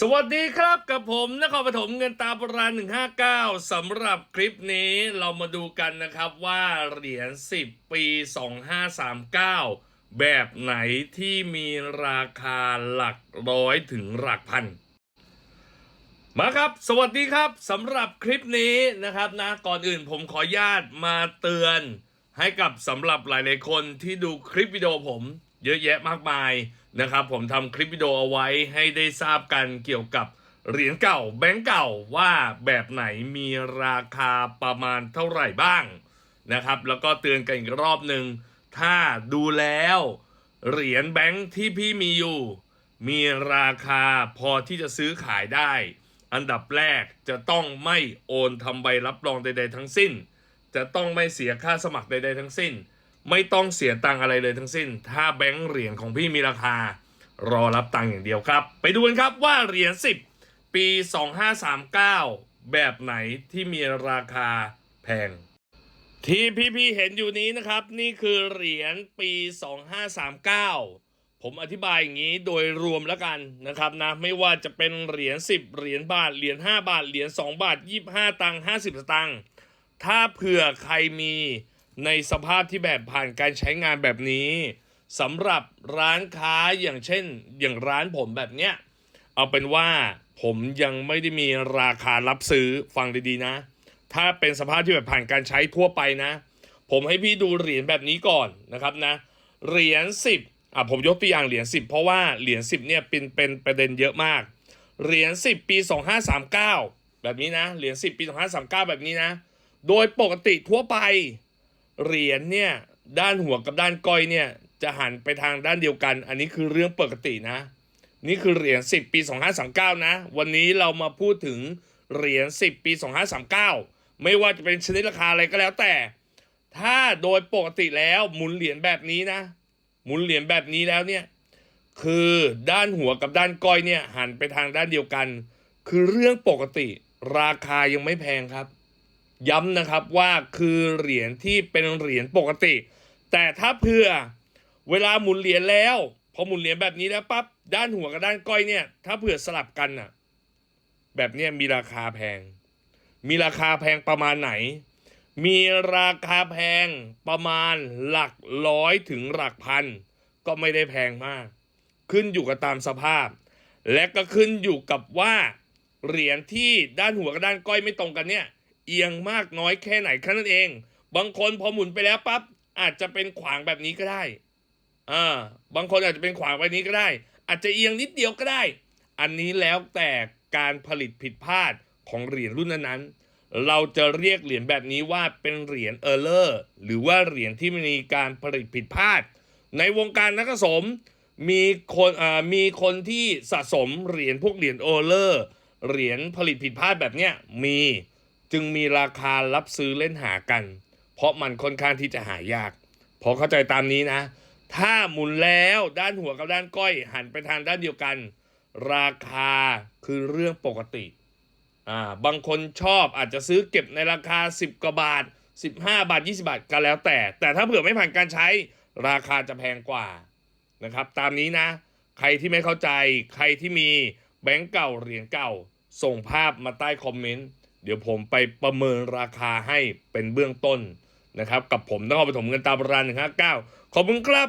สวัสดีครับกับผมนครปฐมเงินตาโบราณ 159 สำหรับคลิปนี้เรามาดูกันนะครับว่าเหรียญ 10 ปี 2539 แบบไหนที่มีราคาหลักร้อยถึงหลักพัน มาครับ สวัสดีครับสำหรับคลิปนี้นะครับนะก่อนอื่นผมขออนุญาตมาเตือน ให้กับสำหรับหลายๆคนที่ดูคลิปวิดีโอผม เยอะแยะมากมายนะครับ ผมทำคลิปวิดีโอเอาไว้ให้ได้ทราบกันเกี่ยวกับเหรียญเก่าแบงก์เก่าว่าแบบไหนมีราคาประมาณเท่าไหร่บ้างนะครับ แล้วก็เตือนกันอีกรอบหนึ่งถ้าดูแล้วเหรียญแบงก์ที่พี่มีอยู่ มีราคาพอที่จะซื้อขายได้ อันดับแรกจะต้องไม่โอนทำใบรับรองใด ๆ ทั้งสิ้น จะต้องไม่เสียค่าสมัครใด ๆ ทั้งสิ้น ไม่ต้องเสียตังอะไรเลยทั้งสิ้น ถ้าแบงก์เหรียญของพี่มีราคา รอรับตังอย่างเดียวครับ ไปดูกันครับว่าเหรียญ10 ปี 2539 แบบไหนที่มีราคาแพง ที่พี่ๆเห็นอยู่นี้นะครับ นี่คือเหรียญปี 2539 ผมอธิบายอย่างนี้โดยรวมแล้วกันนะครับนะ ไม่ว่าจะเป็นเหรียญ10 เหรียญบาท เหรียญ5บาท เหรียญ2บาท 25 ตังค์50 สตังค์ ถ้าเผื่อใครมี ในสภาพที่แบบผ่านการใช้งานแบบนี้สำหรับร้านค้าอย่างเช่น อย่างร้านผมแบบเนี้ยเอาเป็นว่าผมยังไม่ได้มีราคารับซื้อฟังดีๆนะ ถ้าเป็นสภาพที่แบบผ่านการใช้ทั่วไปนะ ผมให้พี่ดูเหรียญแบบนี้ก่อนนะครับนะเหรียญสิบอะผมยกตัวอย่างเหรียญสิบเพราะว่าเหรียญสิบเนี่ยเป็นเป็นประเด็นเยอะมากเหรียญสิบปีสองห้าสามเก้าแบบนี้นะเหรียญสิบปีสองห้าสามเก้าแบบนี้นะ โดยปกติทั่วไป เหรียญเนี่ยด้านหัวกับด้านก้อยเนี่ยจะหันไปทางด้านเดียวกัน อันนี้คือเรื่องปกตินะ นี่คือเหรียญ10 ปี 2539 นะ วันนี้เรามาพูดถึงเหรียญ10 ปี 2539 ไม่ว่าจะเป็นชนิดราคาอะไรก็แล้วแต่ ถ้าโดยปกติแล้วหมุนเหรียญแบบนี้นะ หมุนเหรียญแบบนี้แล้วเนี่ยคือด้านหัวกับด้านก้อยเนี่ยหันไปทางด้านเดียวกัน คือเรื่องปกติราคายังไม่แพงครับ ย้ำนะครับว่าคือเหรียญที่เป็นเหรียญปกติ แต่ถ้าเพื่อเวลาหมุนเหรียญแล้วพอหมุนเหรียญแบบนี้แล้วปั๊บด้านหัวกับด้านก้อยเนี่ย ถ้าเผื่อสลับกันอะ แบบเนี้ยมีราคาแพง มีราคาแพงประมาณไหน มีราคาแพงประมาณหลักร้อยถึงหลักพัน ก็ไม่ได้แพงมาก ขึ้นอยู่กับตามสภาพ และก็ขึ้นอยู่กับว่าเหรียญที่ด้านหัวกับด้านก้อยไม่ตรงกันเนี่ย เอียงมากน้อยแค่ไหนแค่นั้นเอง บางคนพอหมุนไปแล้วปั๊บอาจจะเป็นขวางแบบนี้ก็ได้อ่าบางคนอาจจะเป็นขวางแบบนี้ก็ได้ อาจจะเอียงนิดเดียวก็ได้ อันนี้แล้วแต่การผลิตผิดพลาดของเหรียญรุ่นนั้นๆ เราจะเรียกเหรียญแบบนี้ว่าเป็นเหรียญเออร์เลอร์หรือว่าเหรียญที่มีการผลิตผิดพลาด ในวงการนักสะสมมีคนอ่ามีคนที่สะสมเหรียญพวกเหรียญเออร์เลอร์เหรียญผลิตผิดพลาดแบบเนี้ยมี จึงมีราคารับซื้อเล่นหากัน เพราะมันค่อนข้างที่จะหายากพอเข้าใจตามนี้นะ ถ้าหมุนแล้วด้านหัวกับด้านก้อย หันไปทางด้านเดียวกัน ราคาคือเรื่องปกติอ่าบางคนชอบอาจจะซื้อเก็บในราคา 10กว่าบาท 15 บาท 20 บาทก็แล้วแต่ แต่ถ้าเผื่อไม่ผ่านการใช้ราคาจะแพงกว่านะครับตามนี้นะ ใครที่ไม่เข้าใจใครที่มีแบงก์เก่าเหรียญเก่า ส่งภาพมาใต้คอมเมนต์ เดี๋ยวผมไปประเมินราคาให้เป็นเบื้องต้นนะครับ กับผมต้องเอาไปถมเงินตาโบราณ159ขอบคุณครับ